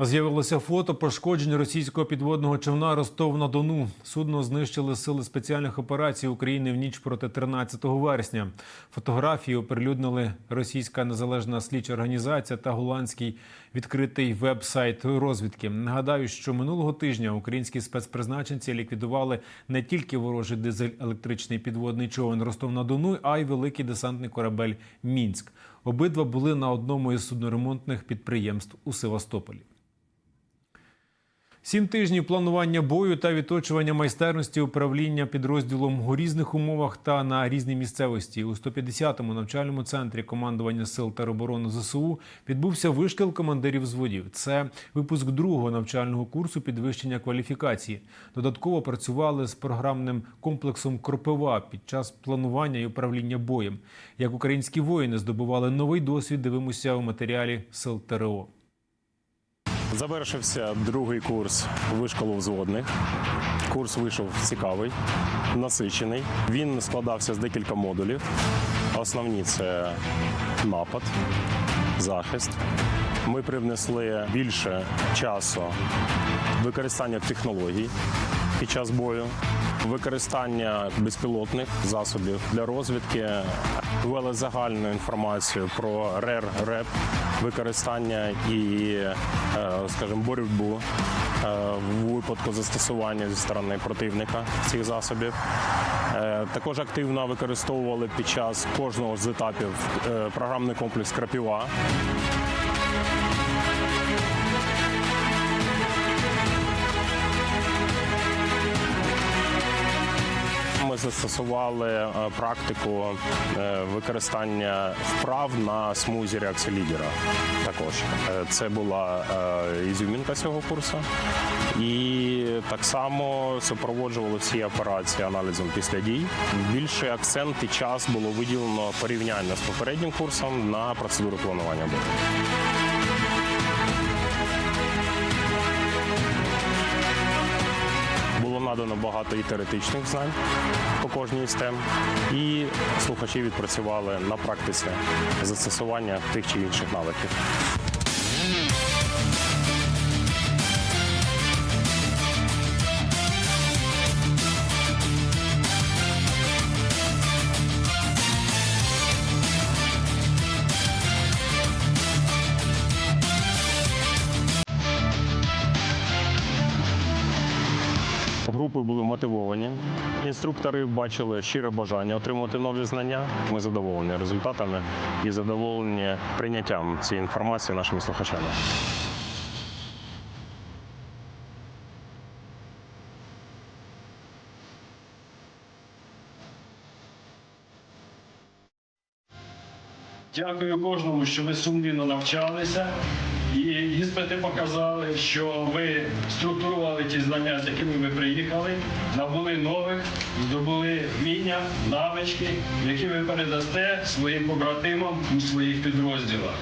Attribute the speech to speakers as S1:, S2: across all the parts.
S1: З'явилося фото пошкоджень російського підводного човна Ростов на Дону. Судно знищили сили спеціальних операцій України в ніч проти 13 вересня. Фотографії оприлюднили російська незалежна слідча організація та голландський відкритий веб-сайт розвідки. Нагадаю, що минулого тижня українські спецпризначенці ліквідували не тільки ворожий дизель-електричний підводний човен Ростов на Дону, а й великий десантний корабель Мінськ. Обидва були на одному із судноремонтних підприємств у Севастополі. Сім тижнів планування бою та відточування майстерності управління підрозділом у різних умовах та на різній місцевості у 150-му навчальному центрі командування сил тероборони ЗСУ відбувся вишкіл командирів взводів. Це випуск другого навчального курсу підвищення кваліфікації. Додатково працювали з програмним комплексом Кропива під час планування і управління боєм. Як українські воїни здобували новий досвід, дивимося у матеріалі сил ТРО.
S2: Завершився другий курс вишколу взводних. Курс вийшов цікавий, насичений. Він складався з декілька модулів. Основні це напад, захист. Ми привнесли більше часу використання технологій під час бою, використання безпілотних засобів для розвідки, ввели загальну інформацію про РЕР, РЕП, використання і, е, скажімо, боротьбу е, в випадку застосування зі сторони противника цих засобів. Е, Також активно використовували під час кожного з етапів програмний комплекс Крапіва. Застосували е, практику е, використання вправ на смузі реакції лідера. Також Е, це була ізюмінка цього курсу. І так само супроводжували всі операції аналізом після дій. Більший акцент і час було виділено порівняння з попереднім курсом на процедуру планування надано багато і теоретичних знань по кожній з тем, і слухачі відпрацювали на практиці застосування тих чи інших навиків. Були мотивовані. Інструктори бачили щире бажання отримати нові знання. Ми задоволені результатами і задоволені прийняттям цієї інформації нашими слухачами.
S3: Дякую кожному, що ви сумлінно навчалися. І іспити показали, що ви структурували ті знання, з якими ви приїхали, набули нових, здобули вміння, навички, які ви передасте своїм побратимам у своїх підрозділах.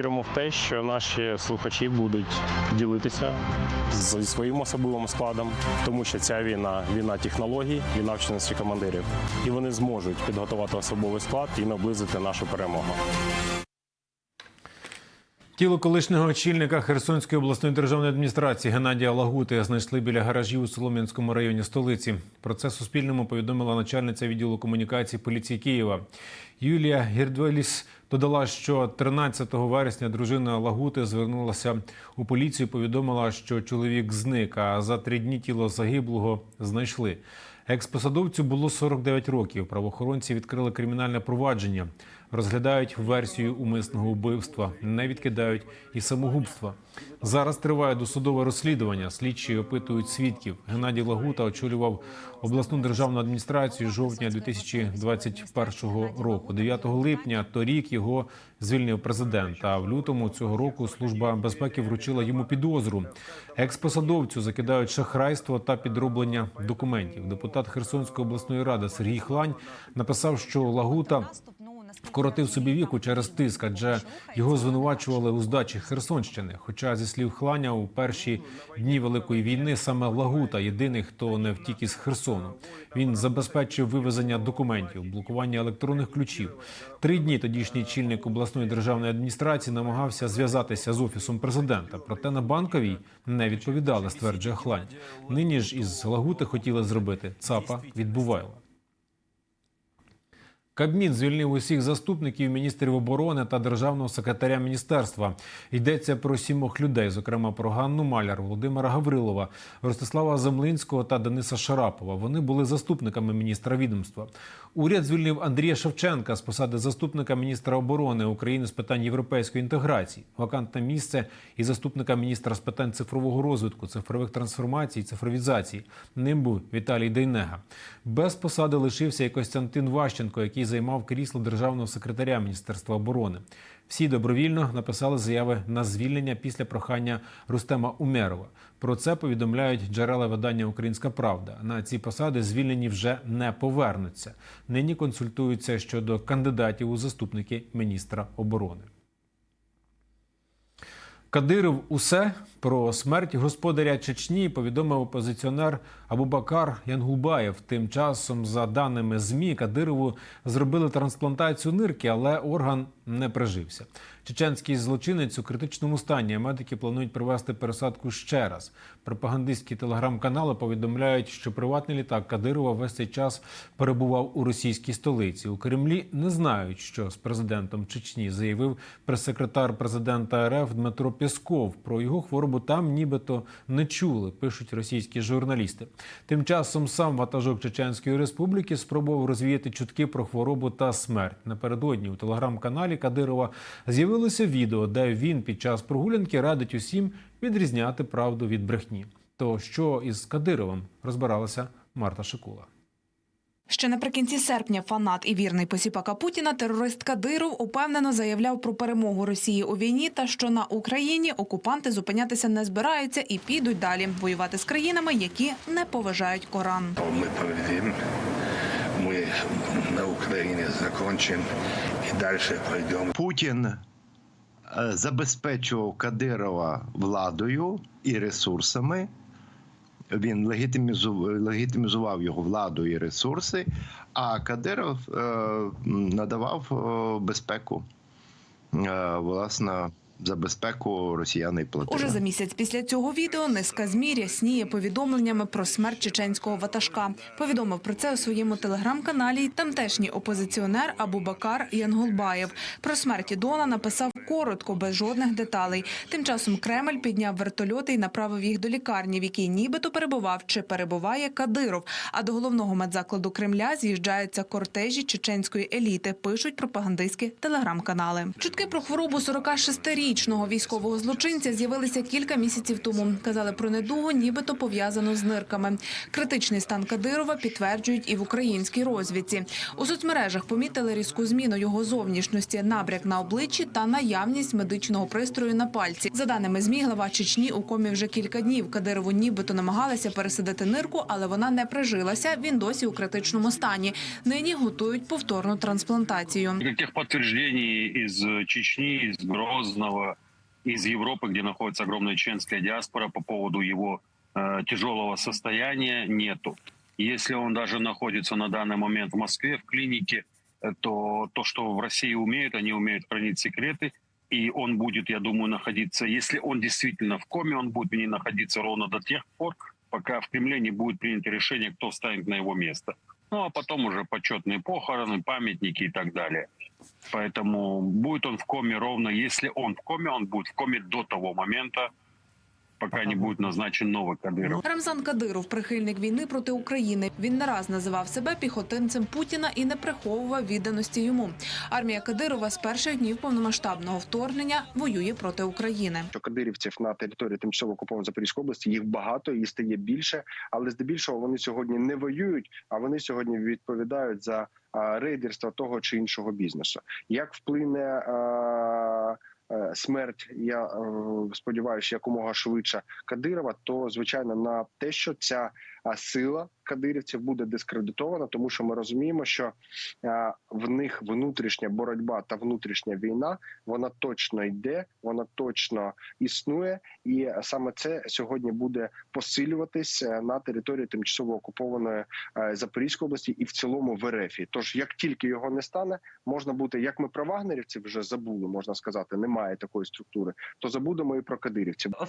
S2: Віримо в те, що наші слухачі будуть ділитися зі своїм особливим складом, тому що ця війна війна технологій, війна вченості командирів, і вони зможуть підготувати особовий склад і наблизити нашу перемогу.
S1: Тіло колишнього очільника Херсонської обласної державної адміністрації Геннадія Лагути знайшли біля гаражів у Солом'янському районі столиці. Про це Суспільному повідомила начальниця відділу комунікації поліції Києва. Юлія Гірдвеліс додала, що 13 вересня дружина Лагути звернулася у поліцію. Повідомила, що чоловік зник. А за три дні тіло загиблого знайшли. Експосадовцю було 49 років. Правоохоронці відкрили кримінальне провадження, розглядають версію умисного вбивства, не відкидають і самогубства. Зараз триває досудове розслідування. Слідчі опитують свідків. Геннадій Лагута очолював обласну державну адміністрацію жовтня 2021 року. 9 липня торік його звільнив президент. А в лютому цього року служба безпеки вручила йому підозру. Експосадовцю закидають шахрайство та підроблення документів. Депутат Херсонської обласної ради Сергій Хлань написав, що Лагута Вкоротив собі віку через тиск, адже його звинувачували у здачі Херсонщини. Хоча, зі слів Хланя, у перші дні великої війни саме Лагута єдиний, хто не втік із Херсону. Він забезпечив вивезення документів, блокування електронних ключів. Три дні тодішній чільник обласної державної адміністрації намагався зв'язатися з офісом президента. Проте на банковій не відповідали, стверджує Хлань. Нині ж із Лагути хотіли зробити ЦАПа від Бувайла. Кабмін звільнив усіх заступників міністрів оборони та державного секретаря міністерства. Йдеться про сімох людей, зокрема про Ганну Маляр, Володимира Гаврилова, Ростислава Землинського та Дениса Шарапова. Вони були заступниками міністра відомства. Уряд звільнив Андрія Шевченка з посади заступника міністра оборони України з питань європейської інтеграції. Вакантне місце і заступника міністра з питань цифрового розвитку, цифрових трансформацій, цифровізації. Ним був Віталій Дейнега. Без посади лишився і Костянтин Ващенко, який займав крісло державного секретаря Міністерства оборони. Всі добровільно написали заяви на звільнення після прохання Рустема Умерова. Про це повідомляють джерела видання Українська Правда. На ці посади звільнені вже не повернуться. Нині консультуються щодо кандидатів у заступники міністра оборони. Кадиров усе про смерть господаря Чечні повідомив опозиціонер Абубакар Янгубаєв. Тим часом, за даними змі, Кадирову зробили трансплантацію нирки, але орган не прижився. Чеченський злочинець у критичному стані. Медики планують провести пересадку ще раз. Пропагандистські телеграм-канали повідомляють, що приватний літак Кадирова весь цей час перебував у російській столиці. У Кремлі не знають, що з президентом Чечні заявив прес-секретар президента РФ Дмитро Пєсков. Про його хворобу там нібито не чули, пишуть російські журналісти. Тим часом сам ватажок Чеченської республіки спробував розвіяти чутки про хворобу та смерть. Напередодні у телеграм-каналі Кадирова з'явилося відео, де він під час прогулянки радить усім відрізняти правду від брехні. То що із Кадировим розбиралася Марта Шикула.
S4: Ще наприкінці серпня фанат і вірний посіпака Путіна терорист Кадиров упевнено заявляв про перемогу Росії у війні та що на Україні окупанти зупинятися не збираються і підуть далі воювати з країнами, які не поважають Коран.
S5: Мы победим, мы на Украине закончим и дальше пойдем.
S6: Путін забезпечував Кадирова владою і ресурсами. Він легітимізував, легітимізував його владу і ресурси, а Кадиров е, надавав е, безпеку. Е, власне, за безпеку росіяни платили.
S4: Уже за місяць після цього відео низка змі рясніє повідомленнями про смерть чеченського ватажка. Повідомив про це у своєму телеграм-каналі тамтешній опозиціонер Абубакар Янгулбаєв. Про смерть Дона написав коротко, без жодних деталей. Тим часом Кремль підняв вертольоти і направив їх до лікарні, в якій нібито перебував чи перебуває Кадиров. А до головного медзакладу Кремля з'їжджаються кортежі чеченської еліти. Пишуть пропагандистські телеграм-канали. Чутки про хворобу 46-річного військового злочинця з'явилися кілька місяців тому. Казали про недугу, нібито пов'язану з нирками. Критичний стан Кадирова підтверджують і в українській розвідці. У соцмережах помітили різку зміну його зовнішності, набряк на обличчі та наявність медичного пристрою на пальці. За даними змі, глава Чечні у комі вже кілька днів. Кадирову нібито намагалися пересадити нирку, але вона не прижилася. Він досі у критичному стані. Нині готують повторну трансплантацію.
S7: Никаких подтверждений из э, Чечни, из Грозного, из Европы, где находится огромная чеченская диаспора по поводу его э, тяжелого состояния, нету. Если он даже находится на данный момент в Москве в клинике, э, то то, что в России умеют, они умеют хранить секреты. И он будет, я думаю, находиться, если он действительно в коме, он будет в ней находиться ровно до тех пор, пока в Кремле не будет принято решение, кто встанет на его место. Ну, а потом уже почетные похороны, памятники и так далее. Поэтому будет он в коме ровно, если он в коме, он будет в коме до того момента, пока не будет назначен новый Кадыров.
S4: Рамзан Кадиров, прихильник війни проти України. Він не раз називав себе піхотинцем Путіна і не приховував відданості йому. Армія Кадирова з перших днів повномасштабного вторгнення воює проти України.
S8: що кадирівців на території тимчасово окупованої Запорізької області їх багато і стає більше, але здебільшого вони сьогодні не воюють, а вони сьогодні відповідають за рейдерство того чи іншого бізнесу. Як вплине смерть, я е, сподіваюся, якомога швидше Кадирова, то звичайно на те, що ця сила кадирівців буде дискредитована, тому що ми розуміємо, що в них внутрішня боротьба та внутрішня війна вона точно йде, вона точно існує, і саме це сьогодні буде посилюватись е, на території тимчасово окупованої е, Запорізької області і в цілому в РФ. Тож, як тільки його не стане, можна бути як ми про вагнерівців вже забули, можна сказати, немає такої структури, то забудемо і про кадирівців.